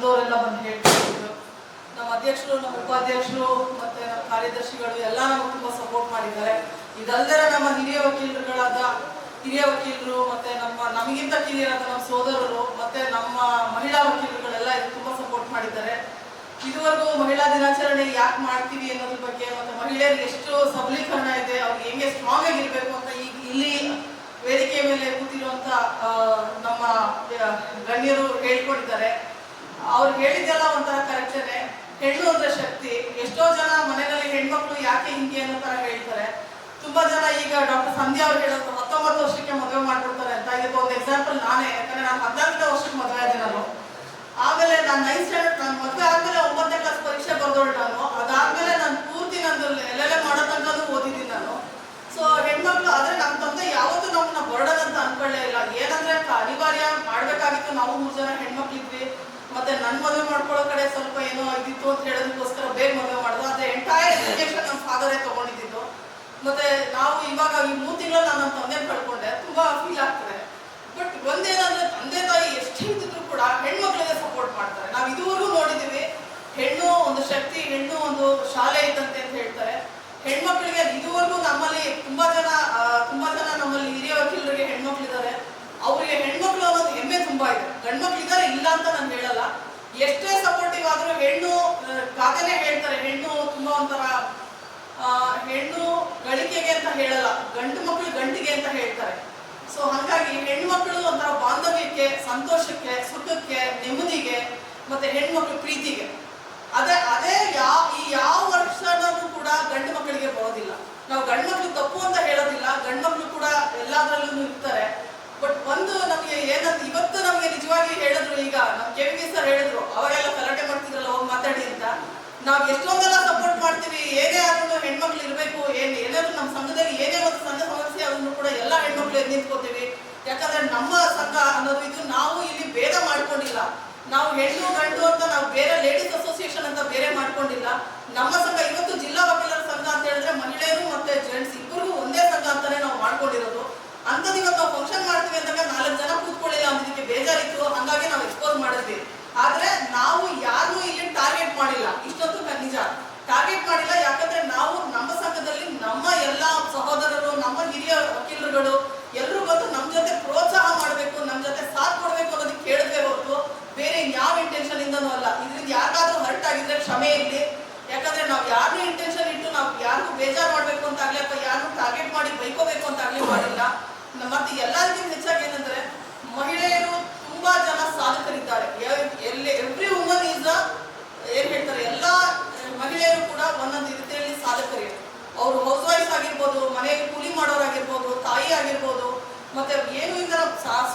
ನಮ್ಮ ಬಂದು ಹೇಳ್ತಿದ್ರು ನಮ್ಮ ಅಧ್ಯಕ್ಷರು, ನಮ್ಮ ಉಪಾಧ್ಯಕ್ಷರು ಮತ್ತೆ ನಮ್ಮ ಕಾರ್ಯದರ್ಶಿಗಳು ಎಲ್ಲ ನಮಗೆ ತುಂಬ ಸಪೋರ್ಟ್ ಮಾಡಿದ್ದಾರೆ. ಇದಲ್ಲದೆ ನಮ್ಮ ಹಿರಿಯ ವಕೀಲರುಗಳಾದ, ಹಿರಿಯ ವಕೀಲರು ಮತ್ತೆ ನಮ್ಮ, ನಮಗಿಂತ ಕಿರಿಯರಾದ ನಮ್ಮ ಸೋದರರು ಮತ್ತೆ ನಮ್ಮ ಮಹಿಳಾ ವಕೀಲರುಗಳೆಲ್ಲ ಇದು ತುಂಬ ಸಪೋರ್ಟ್ ಮಾಡಿದ್ದಾರೆ. ಇದುವರೆಗೂ ಮಹಿಳಾ ದಿನಾಚರಣೆ ಯಾಕೆ ಮಾಡ್ತೀವಿ ಅನ್ನೋದ್ರ ಬಗ್ಗೆ ಮತ್ತೆ ಮಹಿಳೆಯರಿಗೆ ಎಷ್ಟು ಸಬಲೀಕರಣ ಇದೆ ಅವ್ರಿಗೆ ಹೆಂಗೆ ಸ್ಟ್ರಾಂಗ್ ಆಗಿರ್ಬೇಕು ಅಂತ ಈಗ ಇಲ್ಲಿ ವೇದಿಕೆ ಮೇಲೆ ಕೂತಿರುವಂತ ನಮ್ಮ ಗಣ್ಯರು ಹೇಳ್ಕೊಟ್ಟಿದ್ದಾರೆ. ಅವ್ರು ಹೇಳಿದ್ದೆಲ್ಲ ಒಂಥರ ಕರೆಕ್ಟೇ ಹೆಣ್ಣು ಅಂದ್ರೆ ಶಕ್ತಿ. ಎಷ್ಟೋ ಜನ ಮನೆಯಲ್ಲಿ ಹೆಣ್ಮಕ್ಳು ಯಾಕೆ ಹಿಂಗೆ ಅನ್ನೋ ತರ ಹೇಳ್ತಾರೆ. ತುಂಬಾ ಜನ ಈಗ ಡಾಕ್ಟರ್ ಸಂಧ್ಯಾ ಅವ್ರು ಹೇಳೋದು, ಹತ್ತೊಂಬತ್ತು ವರ್ಷಕ್ಕೆ ಮದುವೆ ಮಾಡ್ಬಿಡ್ತಾರೆ ಅಂತ. ಇದಕ್ಕೆ ಒಂದು ಎಕ್ಸಾಂಪಲ್ ನಾನೇ. ಯಾಕಂದ್ರೆ ನಾನು ಹದಿನಾಲ್ಕನೇ ವರ್ಷಕ್ಕೆ ಮದುವೆ ಆದೆ ನಾನು. ಆಮೇಲೆ ನಾನು ನೈನ್ ಸ್ಟ್ಯಾಂಡರ್ಡ್ ನಾನು ಮದುವೆ ಆದ್ಮೇಲೆ ಒಂಬತ್ತನೇ ಕ್ಲಾಸ್ ಪರೀಕ್ಷೆ ಬರ್ದೋಳು ನಾನು. ಅದಾದ್ಮೇಲೆ ನಾನು ಪೂರ್ತಿ ನಂದು ಎಲ್ಲೆಲ್ಲ ಮಾಡೋ ಓದಿದ್ದೀನಿ ನಾನು. ಸೊ ಹೆಣ್ಮಕ್ಳು ಆದ್ರೆ ನಮ್ಮ ತಂದೆ ಯಾವತ್ತೂ ನಮ್ಮನ್ನ ಬರಡದಂತ ಅನ್ಕೊಳ್ಳೇ ಇಲ್ಲ. ಏನಂದ್ರೆ ಅನಿವಾರ್ಯ ಮಾಡ್ಬೇಕಾಗಿತ್ತು. ನಾವು ಮೂರು ಜನ ಹೆಣ್ಮಕ್ಳಿದ್ವಿ. ಮತ್ತೆ ನನ್ ಮದುವೆ ಮಾಡ್ಕೊಳ್ಳೋ ಕಡೆ ಸ್ವಲ್ಪ ಏನೋ ಆಗಿತ್ತು ಅಂತ ಹೇಳೋದಕ್ಕೋಸ್ಕರ ಬೇಗ ಮದುವೆ ಮಾಡಿದ್ರು ಆದರೆ ಎಂಟೈರ್ ಎಜುಕೇಶನ್ ನಮ್ಮ ಫಾದರೇ ತಗೊಂಡಿದ್ದು. ಮತ್ತೆ ನಾವು ಇವಾಗ ಈ ಮೂರು ತಿಂಗಳು ನಾನು ನಮ್ಮ ತಂದೆ ಕಳ್ಕೊಂಡೆ. ತುಂಬಾ ಫೀಲ್ ಆಗ್ತದೆ. ಬಟ್ ಒಂದೇನಂದ್ರೆ ತಂದೆ ತಾಯಿ ಎಷ್ಟೇ ಇದ್ದಿದ್ರು ಕೂಡ ಹೆಣ್ಮಕ್ಳಿಗೆ ಸಪೋರ್ಟ್ ಮಾಡ್ತಾರೆ. ನಾವು ಇದುವರೆಗೂ ನೋಡಿದೀವಿ, ಹೆಣ್ಣು ಒಂದು ಶಕ್ತಿ, ಹೆಣ್ಣು ಒಂದು ಶಾಲೆ ಇದ್ದಂತೆ ಅಂತ ಹೇಳ್ತಾರೆ. ಹೆಣ್ಮಕ್ಳಿಗೆ ಇದುವರೆಗೂ ನಮ್ಮಲ್ಲಿ ತುಂಬಾ ಜನ ತುಂಬಾ ಜನ ನಮ್ಮಲ್ಲಿ ಹಿರಿಯ ವಕೀಲರಿಗೆ ಹೆಣ್ಮಕ್ಳಿದ್ದಾರೆ ಅವರಿಗೆ ಹೆಣ್ಮಕ್ಳು ಅನ್ನೋದು ಹೆಮ್ಮೆ ತುಂಬಾ ಇದೆ. ಗಂಡ್ಮಕ್ಳಿದ್ದಾರೆ ಇಲ್ಲ ಅಂತ ನಾನು ಹೇಳಲ್ಲ. ಎಷ್ಟೇ ಸಪೋರ್ಟಿವ್ ಆದ್ರೂ ಹೆಣ್ಣು ಆ, ಹೇಳ್ತಾರೆ ಹೆಣ್ಣು ತುಂಬಾ ಒಂಥರ ಹೆಣ್ಣು ಗಳಿಕೆಗೆ ಅಂತ ಹೇಳಲ್ಲ ಗಂಡು ಮಕ್ಕಳು ಗಂಟಿಗೆ ಅಂತ ಹೇಳ್ತಾರೆ. ಸೊ ಹಾಗಾಗಿ ಹೆಣ್ಮಕ್ಳು ಒಂಥರ ಬಾಂಧವ್ಯಕ್ಕೆ ಸಂತೋಷಕ್ಕೆ ಸುಖಕ್ಕೆ ನೆಮ್ಮದಿಗೆ ಮತ್ತೆ ಹೆಣ್ಮಕ್ಳು ಪ್ರೀತಿಗೆ. ಅದೇ ಅದೇ ಯಾವ ಈ ಯಾವ ವರ್ಷನೂ ಕೂಡ ಗಂಡು ಮಕ್ಕಳಿಗೆ ಬರೋದಿಲ್ಲ. ನಾವು ಗಂಡು ಮಕ್ಕಳು ತಪ್ಪು ಅಂತ ಹೇಳೋದಿಲ್ಲ ಗಂಡು ಮಕ್ಕಳು ಕೂಡ ಎಲ್ಲದರಲ್ಲೂ ಇರ್ತಾರೆ. ಬಟ್ ಒಂದು ನಮಗೆ ಏನಂತ ಇವತ್ತು ಹೇಳಿದ್ರು ಈಗ ನಮ್ ಕೆ ವಿ ಸರ್ ಹೇಳಿದ್ರು, ಅವರೆಲ್ಲ ಗಲಾಟೆ ಮಾಡ್ತಿದ್ರಲ್ಲ, ಹೋಗಿ ಮಾತಾಡಿ ಅಂತ. ನಾವ್ ಎಷ್ಟೊಂದೆಲ್ಲ ಸಪೋರ್ಟ್ ಮಾಡ್ತೀವಿ, ಏನೇ ಆದ್ರೂ ಹೆಣ್ಮಕ್ಳು ಇರಬೇಕು, ಏನ್ ಏನಾದ್ರು ನಮ್ಮ ಸಂಘದಲ್ಲಿ ಏನೇ ಒಂದು ಸಂಘ ಸಮಸ್ಯೆ ಅದನ್ನು ಕೂಡ ಎಲ್ಲ ಹೆಣ್ಮಕ್ಳು ನಿಂತ್ಕೋತೀವಿ. ಯಾಕಂದ್ರೆ ನಮ್ಮ ಸಂಘ ಅನ್ನೋದು ಇದು ನಾವು ಇಲ್ಲಿ ಭೇದ ಮಾಡ್ಕೊಂಡಿಲ್ಲ. ನಾವು ಹೆಣ್ಣು, ಗಂಡು ಅಂತ ನಾವು ಬೇರೆ ಲೇಡೀಸ್ ಅಸೋಸಿಯೇಷನ್ ಅಂತ ಬೇರೆ ಮಾಡ್ಕೊಂಡಿಲ್ಲ. ನಮ್ಮ ಸಂಘ, ಇವತ್ತು ಜಿಲ್ಲಾ ವಕೀಲರ ಸಂಘ ಅಂತ ಹೇಳಿದ್ರೆ ಮಹಿಳೆಯರು ಮತ್ತೆ ಜೆಂಟ್ಸ್ ಇಬ್ಬರಿಗೂ ಒಂದೇ ಸಂಘ ಅಂತಾನೆ ನಾವು ಮಾಡ್ಕೊಂಡಿರೋದು. ಅಂತದ್ ಇವತ್ತು ನಾವು ಫಂಕ್ಷನ್ ಮಾಡ್ತೀವಿ ಅಂದಾಗ ನಾಲ್ಕು ಜನ ಬೇಜಾರಿತ್ತು ಹಂಗಾಗಿ ನಾವು ಎಕ್ಸ್ಪೋಸ್ ಮಾಡಿದ್ವಿ. ಆದ್ರೆ ನಾವು ಯಾರು ಇಲ್ಲಿ ಟಾರ್ಗೆಟ್ ಮಾಡಿಲ್ಲ. ಇಷ್ಟೊತ್ತು ನಿಜ. ಟಾರ್ಗೆಟ್ ಮಾಡಿಲ್ಲ, ಯಾಕಂದ್ರೆ ನಾವು ನಮ್ಮ ಸಂಘದಲ್ಲಿ ನಮ್ಮ ಎಲ್ಲ ಸಹೋದರರು, ನಮ್ಮ ಹಿರಿಯ ವಕೀಲರುಗಳು ಎಲ್ಲರೂ ಬಂದು ನಮ್ಮ ಜೊತೆ ಪ್ರೋತ್ಸಾಹ ಮಾಡಬೇಕು ನಮ್ಮ ಜೊತೆ ಸಾಥ್ ಕೊಡಬೇಕು ಅನ್ನೋದಕ್ಕೆ ಕೇಳಿದ್ವಿ ಹೊರತು ಬೇರೆ ಯಾವ ಇಂಟೆನ್ಷನ್ ಇಂದನೂ ಅಲ್ಲ. ಇದ್ರಿಂದ ಯಾರಾದ್ರೂ ಹರ್ಟ್ ಆಗಿದ್ರೆ ಕ್ಷಮೆ ಇರಲಿ. ಯಾಕಂದ್ರೆ ನಾವು ಯಾರನ್ನೂ ಇಂಟೆನ್ಷನ್ ಇಟ್ಟು ನಾವು ಯಾರಿಗೂ ಬೇಜಾರು ಮಾಡಬೇಕು ಅಂತ ಆಗ್ಲಿ ಅಥವಾ ಯಾರನ್ನೂ ಟಾರ್ಗೆಟ್ ಮಾಡಿ ಬೈಕೋಬೇಕು ಅಂತ ಆಗ್ಲಿ ಮಾಡಿಲ್ಲ. ಮತ್ತೆ ಎಲ್ಲರಿಗೂ ಹೆಚ್ಚಾಗಿ ಏನಂದ್ರೆ ಮಹಿಳೆಯರು ತುಂಬಾ ಜನ ಸಾಧಕರಿದ್ದಾರೆ ಎ- ಎಲ್ಲಿ ಎವ್ರಿ ವುಮನ್ ಈಸ್ ಏನ್ ಹೇಳ್ತಾರೆ ಎಲ್ಲಾ ಅಹ್, ಮಹಿಳೆಯರು ಕೂಡ ಒಂದೊಂದು ರೀತಿಯಲ್ಲಿ ಸಾಧಕರೇ ಅವರು ಹೌಸ್ ವೈಫ್ ಆಗಿರ್ಬೋದು ಮನೆಯಲ್ಲಿ ಕೂಲಿ ಮಾಡೋರಾಗಿರ್ಬೋದು ಆಗಿರ್ಬೋದು. ಮತ್ತೆ ಏನು ಇದರ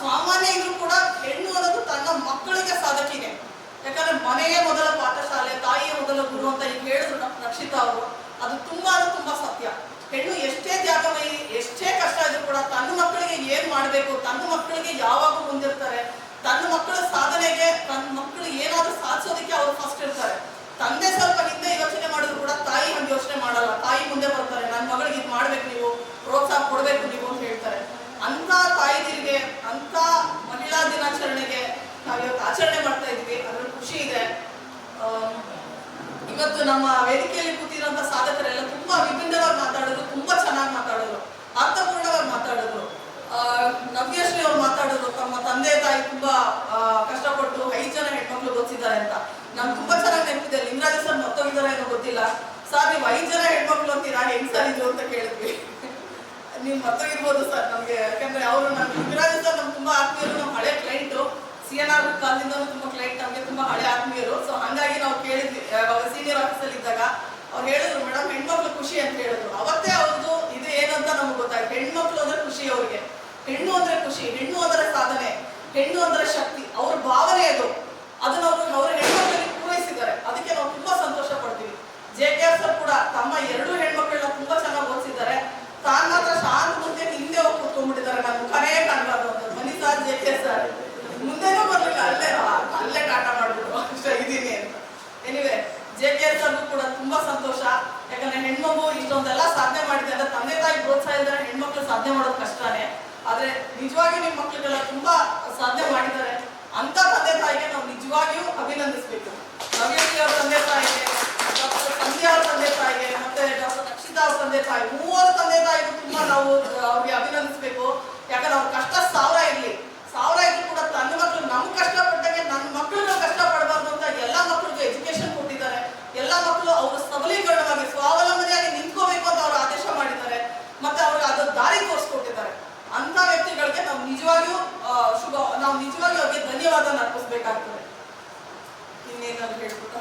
ಸಾಮಾನ್ಯ ಇದ್ರು ಕೂಡ ಹೆಣ್ಣು ಅನ್ನೋದು ತನ್ನ ಮಕ್ಕಳಿಗೆ ಸಾಧಕಿದೆ ಯಾಕಂದ್ರೆ ಮನೆಯೇ ಮೊದಲ ಪಾಠಶಾಲೆ, ತಾಯಿಯೇ ಮೊದಲ ಗುರು ಅಂತ ಈಗ ಹೇಳಿದ್ರು ರಕ್ಷಿತಾ ಅವರು. ಅದು ತುಂಬಾ ತುಂಬಾ ಸತ್ಯ. ಹೆಣ್ಣು ಎಷ್ಟೇ ತ್ಯಾಗಮಯಿ, ಎಷ್ಟೇ ಕಷ್ಟ ಇದ್ರು ಕೂಡ ತನ್ನ ಮಕ್ಕಳಿಗೆ ಏನ್ ಮಾಡ್ಬೇಕು, ತನ್ನ ಮಕ್ಕಳಿಗೆ ಯಾವಾಗ ಮುಂದಿರ್ತಾರೆ. ತನ್ನ ಮಕ್ಕಳ ಸಾಧನೆಗೆ, ತನ್ನ ಮಕ್ಕಳು ಏನಾದ್ರೂ ಸಾಧಿಸೋದಕ್ಕೆ ಅವ್ರು ಫಸ್ಟ್ ಇರ್ತಾರೆ. ತಂದೆ ಸ್ವಲ್ಪ ಹಿಂದೆ ಯೋಚನೆ ಮಾಡಿದ್ರು ಕೂಡ ತಾಯಿ ಹಂಗೆ ಯೋಚನೆ ಮಾಡಲ್ಲ. ತಾಯಿ ಮುಂದೆ ಬರ್ತಾರೆ. ನನ್ನ ಮಗಳಿಗೆ ಇದು ಮಾಡ್ಬೇಕು ನೀವು, ಪ್ರೋತ್ಸಾಹ ಕೊಡ್ಬೇಕು ನೀವು ಅಂತ ಹೇಳ್ತಾರೆ ಅಂತ ತಾಯಿದಿರಿಗೆ ಅಂತ ಮಹಿಳಾ ದಿನಾಚರಣೆಗೆ ನಾವು ಇವತ್ತು ಆಚರಣೆ ಮಾಡ್ತಾ ಇದ್ವಿ, ಅದ್ರಲ್ಲಿ ಖುಷಿ ಇದೆ. ಇವತ್ತು ನಮ್ಮ ವೇದಿಕೆಯಲ್ಲಿ ಕೂತಿರುವಂತ ಸಾಧಕರೆಲ್ಲ ತುಂಬಾ ವಿಭಿನ್ನವಾಗಿ ಮಾತಾಡಿದ್ರು, ತುಂಬಾ ಚೆನ್ನಾಗಿ ಮಾತಾಡಿದ್ರು, ಅರ್ಥಪೂರ್ಣವಾಗಿ ಮಾತಾಡಿದ್ರು. ನವ್ಯಶ್ರೀ ಅವ್ರು ಮಾತಾಡಿದ್ರು, ತಮ್ಮ ತಂದೆ, ತಾಯಿ ತುಂಬಾ ಕಷ್ಟಪಟ್ಟು ಐದು ಜನ ಹೆಣ್ಮಕ್ಳು ಗೊತ್ತಿದ್ದಾರೆ ಅಂತ. ನಮ್ಗೆ ತುಂಬಾ ಚೆನ್ನಾಗಿ ನೆನಪಿದೆ, ಲಿಂಗರಾಜ ಸರ್ ಮತ್ತೋಗಿದ್ದಾರೆ ಏನೋ ಗೊತ್ತಿಲ್ಲ. ಸರ್, ನೀವು ಐದು ಜನ ಹೆಣ್ಮಕ್ಳು ಅಂತೀರಾ? ಹೆಂಗ್ ಸರ್ ಇದು ಅಂತ ಕೇಳಿದ್ವಿ. ನೀವು ಮರ್ತೋಗಿರ್ಬೋದು ಸರ್ ನಮಗೆ ಯಾಕಂದ್ರೆ ಅವರು ನಮ್ಮ ಲಿಂಗರಾಜ ಸರ್ ನಮ್ಗೆ ತುಂಬಾ ಆತ್ಮೀಯರು ನಮ್ಮ ಹಳೆ ಕ್ಲೈಂಟು ಎನ್ ತುಂಬಾ ಕ್ಲೈಂಟ್ ನಮಗೆ ತುಂಬಾ ಹಳೆ ಆತ್ಮೀಯರು. ಸೊ ಹಂಗಾಗಿ ನಾವು ಕೇಳಿದ್ವಿ. ಸೀನಿಯರ್ ಆಫೀಸಲ್ಲಿ ಇದ್ದಾಗ ಅವ್ರು ಹೇಳಿದ್ರು, ಮೇಡಮ್, ಹೆಣ್ಮಕ್ಳು ಖುಷಿ ಅಂತ ಹೇಳಿದ್ರು. ಅವತ್ತೇ ಅವ್ರದ್ದು ಇದು ಏನಂತ ನಮ್ಗೆ ಗೊತ್ತಾಯ್ತು. ಹೆಣ್ಮಕ್ಳು ಅಂದ್ರೆ ಖುಷಿ ಅವ್ರಿಗೆ. ಹೆಣ್ಣು ಅಂದ್ರೆ ಖುಷಿ, ಹೆಣ್ಣು ಅಂದ್ರೆ ಸಾಧನೆ, ಹೆಣ್ಣು ಅಂದ್ರೆ ಶಕ್ತಿ. ಅವ್ರ ಭಾವನೆ ಅದು. ಅದನ್ನ ಅವರು ಅವ್ರ ಹೆಣ್ಮಕ್ಳಲ್ಲಿ ಪೂರೈಸಿದ್ದಾರೆ. ಅದಕ್ಕೆ ನಾವು ತುಂಬಾ ಸಂತೋಷ ಪಡ್ತೀವಿ. ಜೆ ಕೆ ಸರ್ ಕೂಡ ತಮ್ಮ ಎರಡು ಹೆಣ್ಮಕ್ಳನ್ನ ತುಂಬಾ ಚೆನ್ನಾಗಿ ಓದಿಸಿದ್ದಾರೆ. ತಾನು ಮಾತ್ರ ಶಾಂತ ಮುಂದೆ ಹಿಂದೆ ಹೋಗಿ ಕೂತ್ಕೊಂಡ್ಬಿಟ್ಟಿದ್ದಾರೆ. ನನ್ನ ಮುಖನೇ ಕಾಣಬಾರ್ದು ಅಂತ. ಮನಿತಾ ಜೆ ಕೆ ಸರ್ ಮುಂದೆನೂ ಬರಲಿಲ್ಲ ಅಲ್ಲೇ ಅಲ್ಲೇ ಟಾಟಾ ಮಾಡ್ಬಿಟ್ಟು ಅಷ್ಟ ಇದ್ದೀನಿ ಅಂತ. ಎನಿವೆ ಜೆ ಕೆ ಎಸ್ ಸರ್ಗೂ ಕೂಡ ತುಂಬಾ ಸಂತೋಷ. ಯಾಕಂದ್ರೆ ಹೆಣ್ಮಗು ಇಷ್ಟೊಂದೆಲ್ಲ ಸಾಧನೆ ಮಾಡಿದೆ ಅಂದ್ರೆ ತಂದೆ ತಾಯಿ ಪ್ರೋತ್ಸಾಹ ಇದ್ದಾರೆ ಹೆಣ್ಮಕ್ಳು ಸಾಧನೆ ಮಾಡೋದು ಕಷ್ಟನೇ. ಆದ್ರೆ ನಿಜವಾಗಿ ನಿಮ್ಮ ಮಕ್ಕಳಿಗೆಲ್ಲ ತುಂಬಾ ಸಾಧನೆ ಮಾಡಿದ್ದಾರೆ. ಅಂತ ತಂದೆ ತಾಯಿಗೆ ನಾವು ನಿಜವಾಗಿಯೂ ಅಭಿನಂದಿಸಬೇಕು. ನವ್ಯಶ್ರೀ ಅವ್ರ ತಂದೆ ತಾಯಿಗೆ, ಡಾಕ್ಟರ್ ಸಂಧ್ಯಾ ಅವ್ರ ತಂದೆ ತಾಯಿಗೆ, ಮತ್ತೆ ಡಾಕ್ಟರ್ ರಕ್ಷಿತಾ ಅವ್ರ ತಂದೆ ತಾಯಿ, ಮೂವರು ತಂದೆ ತಾಯಿಗೂ ತುಂಬಾ ನಾವು ಅವ್ರಿಗೆ ಅಭಿನಂದಿಸಬೇಕು. ಯಾಕಂದ್ರೆ ಅವ್ರ ಕಷ್ಟ ಸಾವಿರ ಧನ್ಯವಾದ ಅರ್ಪಿಸ್ಬೇಕಾಗ್ತದೆ ಇನ್ನೇನಾದ್ರು ಹೇಳ್ಬಿಟ್ಟ